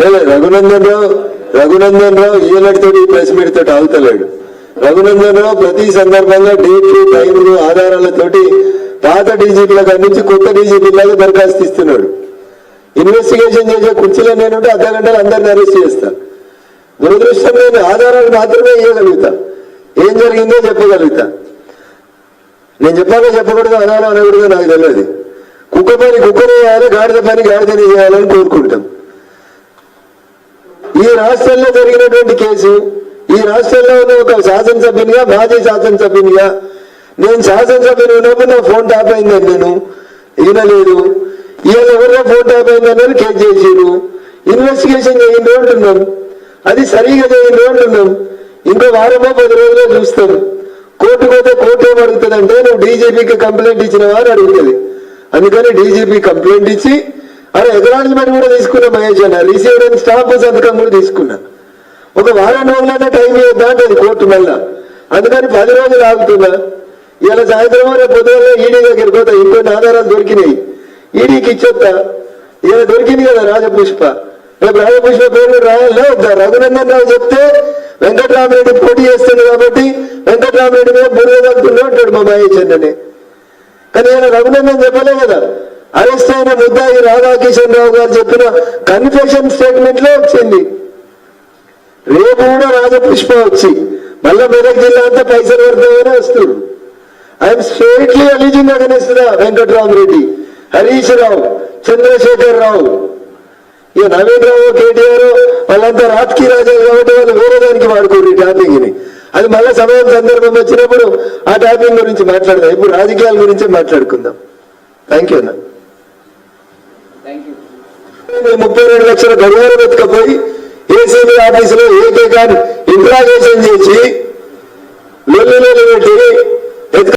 లేదు రఘునందన్ రావు రఘునందన్ రావు ఈలడితో press meet తోటి ఆగుతలేడు రఘునందన్ రావు ప్రతి సందర్భంగా డేట్లు టైంలు ఆధారాలతోటి పాత డీజీపీల కాడి నుంచి కొత్త డీజీపీలాగా దరఖాస్తు ఇస్తున్నాడు. ఇన్వెస్టిగేషన్ చేసే కుర్చీలో నేనుంటే అర్ధ గంటలు అందరిని అరెస్ట్ చేస్తాను దురదృష్టం నేను ఆధారాలు మాత్రమే ఇవ్వగలుగుతా ఏం జరిగిందో చెప్పగలుగుతా. నేను చెప్పాలో చెప్పకూడదు అనాలో అనకూడదు నాకు తెలియదు. కుక్క పని కుక్కనే చేయాలి గాడిద పని గాడిదనే చేయాలని కోరుకుంటాం. ఈ రాష్ట్రంలో జరిగినటువంటి కేసు ఈ రాష్ట్రంలో ఉన్న ఒక శాసనసభ్యునిగా మాజీ శాసనసభ్యునిగా నేను శాసనసభ్యుని ఉన్నప్పుడు నా ఫోన్ ట్యాప్ అయిందని నేను. వినలేదు ఈయన ఎవరిగా ఫోన్ ట్యాప్ అయిందని కేసు చేసిరు ఇన్వెస్టిగేషన్ చేయండి అంటున్నాం అది సరిగా చేయండి అంటున్నాం ఇంకో వారమో పది రోజుల్లో చూస్తారు కోర్టు పోతే కోర్టు ఏమడుగుతుంది అంటే నువ్వు డీజీపీకి కంప్లైంట్ ఇచ్చినవా అని అడుగుతుంది. అందుకని డీజీపీ కంప్లైంట్ ఇచ్చి అరే ఎకనాలజ్మెంట్ కూడా తీసుకున్నా మహేష్ అన్న. రిసీవ్ అండ్ స్టాఫ్ సంతకం కూడా తీసుకున్నా. ఒక వారం రోజులైనా టైం ఇవ్వద్దా? అది కోర్టు మళ్ళా. అందుకని పది రోజులు ఆగుతున్నా. ఇలా సాయంత్రం రేపు పొద్దున్న ఈడీ దగ్గరికి పోతా. ఇంకొన్ని ఆధారాలు దొరికినాయి. ఈడీకి ఇచ్చేస్తా ఇలా దొరికింది కదా రాజపుష్ప. రేపు రాజపుష్ప పేరు రాయాలో వద్దా? రఘునందన్ రావు చెప్తే వెంకటరామరెడ్డి పోటీ చేస్తుంది కాబట్టి వెంకటరామరెడ్డి మీద బుర్ర తగ్గుతున్నా అంటాడు మా మహేష్ అన్ననే. కానీ ఆయన రఘునందన్ చెప్పలే కదా. అరెస్ట్ అయిన ముద్దాయి రాధాకిషన్ రావు గారు చెప్పిన కన్ఫెషన్ స్టేట్మెంట్లో వచ్చింది. రేపు కూడా రాజపుష్ప వచ్చి మళ్ళా మెదక్ జిల్లా అంతా పైసలు పడతామని వస్తుంది I'm straightly alleging against Venkatramireddy Harish Rao Chandrashekar Rao. ఇక నవీన్ రావు కేటీఆర్ వాళ్ళంతా రాజకీయ రాజాలు కాబట్టి వాళ్ళు వేరే దానికి వాడుకోరు ఈ టాపిక్ అది మళ్ళీ సమయం సందర్భం వచ్చినప్పుడు ఆ టాపిక్ గురించి మాట్లాడదాం. ఇప్పుడు రాజకీయాల గురించి మాట్లాడుకుందాం. థ్యాంక్ యూ అన్న. ముప్పై రెండు లక్షల గడియారం ఎత్తుకపోయి ఏసీబీ ఆఫీసులో ఏకేకాన్ని ఇంట్రాగేషన్ చేసి లొల్లి పెట్టి